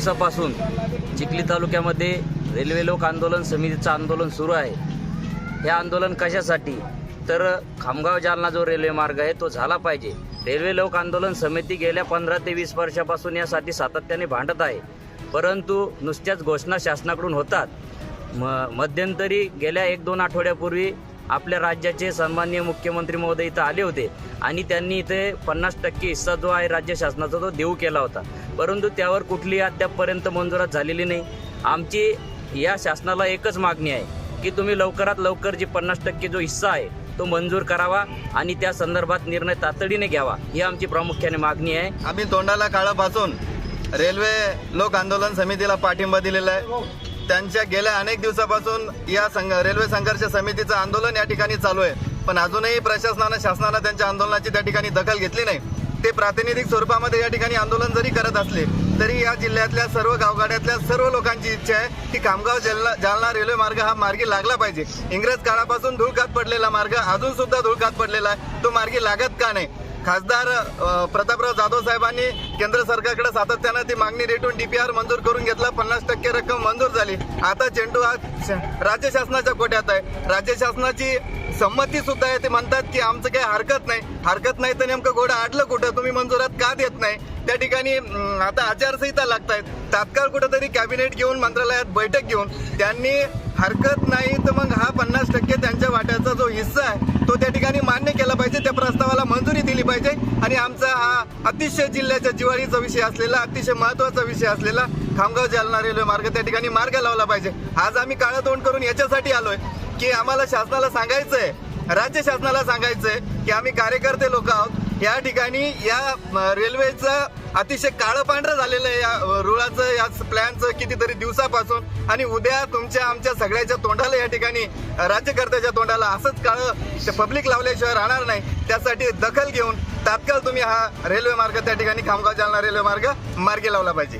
दिवसापासून चिखली तालुक्यामध्ये रेल्वे लोक आंदोलन समितीचं आंदोलन सुरू आहे. हे आंदोलन कशासाठी? तर खामगाव जालना जो रेल्वे मार्ग आहे तो झाला पाहिजे. रेल्वे लोक आंदोलन समिती गेल्या पंधरा ते वीस वर्षापासून यासाठी सातत्याने भांडत आहे. परंतु नुसत्याच घोषणा शासनाकडून होतात. म मध्यंतरी गेल्या एक दोन आठवड्यापूर्वी आपल्या राज्याचे सन्माननीय मुख्यमंत्री महोदय इथं आले होते आणि त्यांनी इथे पन्नास टक्के हिस्सा जो आहे राज्य शासनाचा तो देऊ केला होता. परंतु त्यावर कुठलीही अद्यापपर्यंत मंजुरात झालेली नाही. आमची या शासनाला एकच मागणी आहे की तुम्ही लवकरात लवकर जी पन्नास टक्के जो हिस्सा आहे तो मंजूर करावा आणि त्या संदर्भात निर्णय तातडीने घ्यावा ही आमची प्रामुख्याने मागणी आहे. आम्ही तोंडाला काळापासून रेल्वे लोक आंदोलन समितीला पाठिंबा दिलेला आहे. त्यांच्या गेल्या अनेक दिवसापासून या संघ रेल्वे संघर्ष समितीचं आंदोलन या ठिकाणी चालू आहे. पण अजूनही प्रशासनानं शासनानं त्यांच्या आंदोलनाची त्या ठिकाणी दखल घेतली नाही. ते प्रातिनिधिक स्वरूपामध्ये या ठिकाणी आंदोलन जरी करत असले तरी या जिल्ह्यातल्या सर्व गावगाड्यातल्या सर्व लोकांची इच्छा आहे की खामगाव जालना जालना रेल्वे मार्ग हा मार्गी लागला पाहिजे. इंग्रज काळापासून धुळकात पडलेला मार्ग अजून सुद्धा धुळकात पडलेला आहे. तो मार्गी लागत का नाही? खासदार प्रतापराव जाधव साहेबांनी केंद्र सरकारकडे सातत्यानं ती मागणी रेटून डीपीआर मंजूर करून घेतला. पन्नास टक्के रक्कम मंजूर झाली. आता चेंडू हा राज्य शासनाच्या कोट्यात आहे. राज्य शासनाची संमती सुद्धा आहे. ते म्हणतात की आमचं काही हरकत नाही. हरकत नाही तर नेमकं घोडं आडलं कुठं? तुम्ही मंजुरात का देत नाही? त्या ठिकाणी आता आचारसंहिता लागतायत. तात्काळ कुठंतरी कॅबिनेट घेऊन मंत्रालयात बैठक घेऊन त्यांनी हरकत नाही तर मग हा पन्नास टक्के त्यांच्या वाट्याचा जो हिस्सा आहे तो त्या ठिकाणी मान्य केला पाहिजे त्या प्रस्तावाला मंजुरी दिली पाहिजे. आणि आमचा हा अतिशय जिल्ह्याच्या जिवाळीचा विषय असलेला अतिशय महत्त्वाचा विषय असलेला खामगाव जालना रेल्वे मार्ग त्या ठिकाणी मार्ग लावला पाहिजे. आज आम्ही काळं तोंड करून याच्यासाठी आलोय की आम्हाला शासनाला सांगायचं आहे राज्य शासनाला सांगायचंय की आम्ही कार्यकर्ते लोक आहोत. या ठिकाणी या रेल्वेचा रेल्वेचं अतिशय काळं पांढरं झालेलं आहे या रुळाचं या प्लॅनचं कितीतरी दिवसापासून. आणि उद्या तुमच्या आमच्या सगळ्याच्या तोंडाला या ठिकाणी राज्यकर्त्याच्या तोंडाला असंच काळं पब्लिक लावल्याशिवाय राहणार नाही. त्यासाठी दखल घेऊन तात्काळ तुम्ही हा रेल्वे मार्ग त्या ठिकाणी खामगाव जालना रेल्वे मार्ग मार्गी लावला पाहिजे.